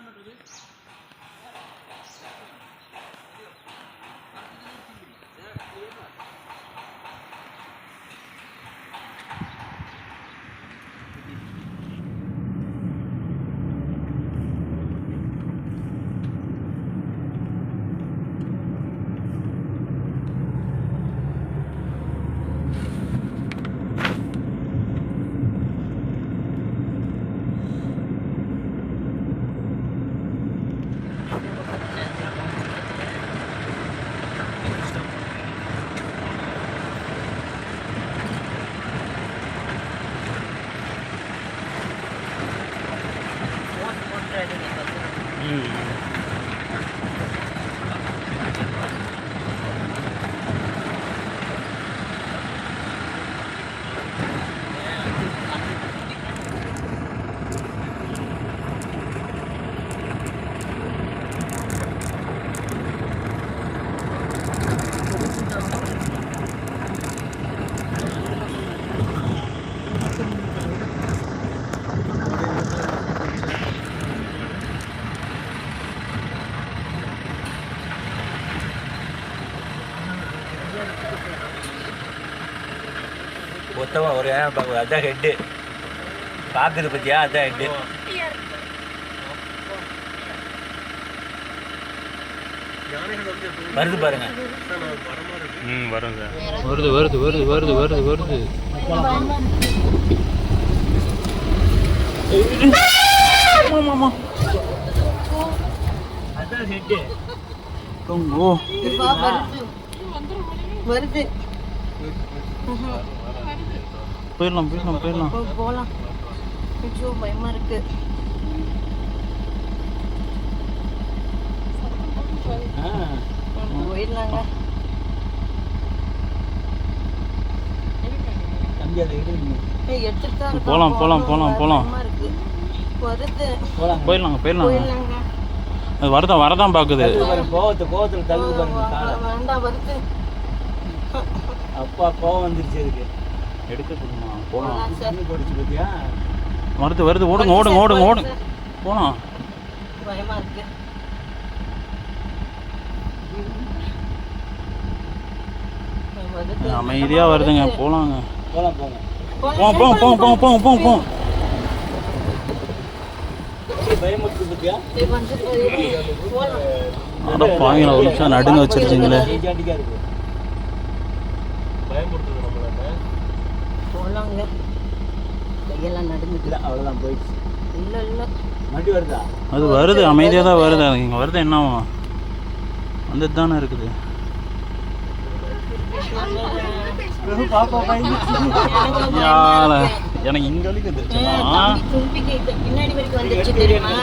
Anladık. Mm. மொத்தமாக ஒரு ஏன் பார்க்க அதான் ஹெட்டு பார்க்குறது பற்றியா அதான் ஹெட்டு வருது பாருங்க. ம் வரும் சார் வருது வருது வருது வருது வருது வருது. அதான் ஹெட்டு வருது. போயிடலாம் போயிடலாம் போயிடலாம். போகலாம் ஐயோ பயமாக இருக்குது போயிடலாங்க. போலாம் போலாம் போலாம் போலாம். போயிடலாங்க போயிடலாங்க. அது வரதான் வரதான் பாக்குது. கோவத்து கோவத்துல தள்ளு பாருங்க அப்பா கோவம் வந்துருச்சு அதுக்கு. எடுக்க சொல்லுமா போகலாம் தண்ணி போடுச்சு பார்த்தியா வருது வருது ஓடுங்க ஓடுங்க ஓடுங்க ஓடுங்க. போகலாம் பயமா இருக்கு. அமைதியாக வருதுங்க. போகலாங்க போகலாம் போங்க. போங்க போங்க போங்க போங்க போங்க போங்க போங்க. அட பாவீங்களா ஒரு நிமிஷம் நடுங்க வச்சிருச்சிங்களே. பயன்படுத்துது நம்மளால சொன்னாங்க கையெல்லாம் நடந்துட்டு அவ்வளோதான் போயிடுச்சு இல்லை இல்லை வண்டி வருதா அது வருது அமைதியாக தான் வருது இங்கே வருது என்னவா வந்துட்டு தானே இருக்குது எனக்கு இங்க வலிக்கு தெரியுமா